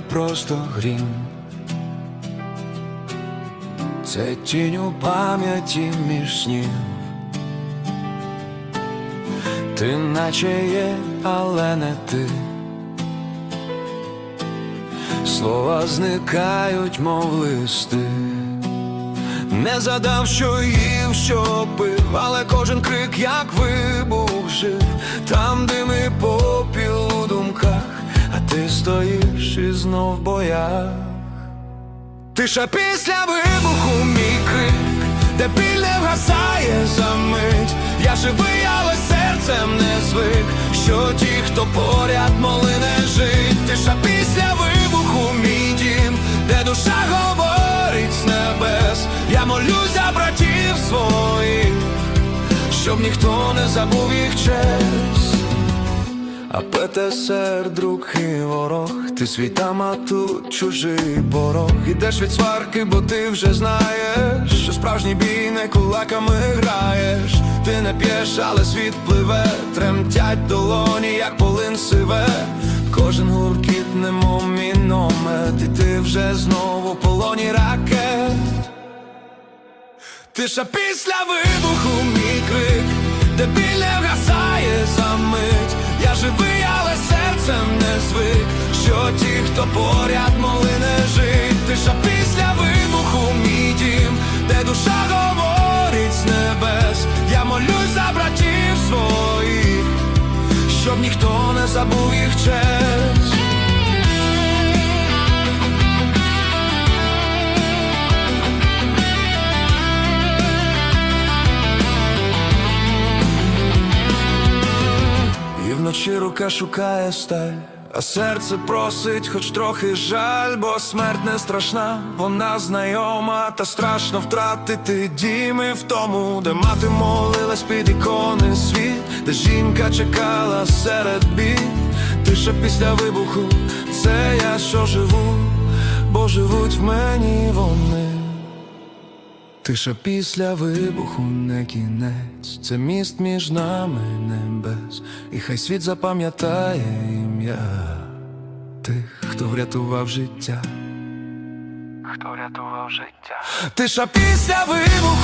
просто грім. Це тінь у пам'яті між снів. Ти наче є, але не ти. Слова зникають, мов листи. Не задав, що їв, що пив, але кожен крик, як вибух жив, там у думках, а ти стоїш і знов в боях. Тиша після вибуху мій крик, де біль не вгасає за мить. Я живий, але серцем не звик, що ті, хто поряд моли не жить. Тиша після вибуху мій дім, де душа говорить з небес. Я молюсь за братів своїх, щоб ніхто не забув. А ПТСР, друг і ворог, ти свій там, а тут чужий порог. Ідеш від сварки, бо ти вже знаєш, що справжній бій не кулаками граєш. Ти не п'єш, але світ пливе, тремтять долоні, як полин сиве. Кожен гуркіт, немов міномет, і ти вже знову в полоні ракет. Тиша після вибуху звик, що ті, хто поряд моли не жить. Тиша після вибуху мій дім, де душа говорить з небес. Я молюсь за братів своїх, щоб ніхто не забув їх честь. Вночі рука шукає сталь, а серце просить, хоч трохи жаль, бо смерть не страшна, вона знайома, та страшно втратити діми в тому, де мати молилась під ікони світ, де жінка чекала серед бід, тиша після вибуху, це я що живу, бо живуть в мені вони. Тиша після вибуху не кінець, це міст між нами небес, і хай світ запам'ятає ім'я тих, хто врятував життя. Хто врятував життя? Тиша після вибуху.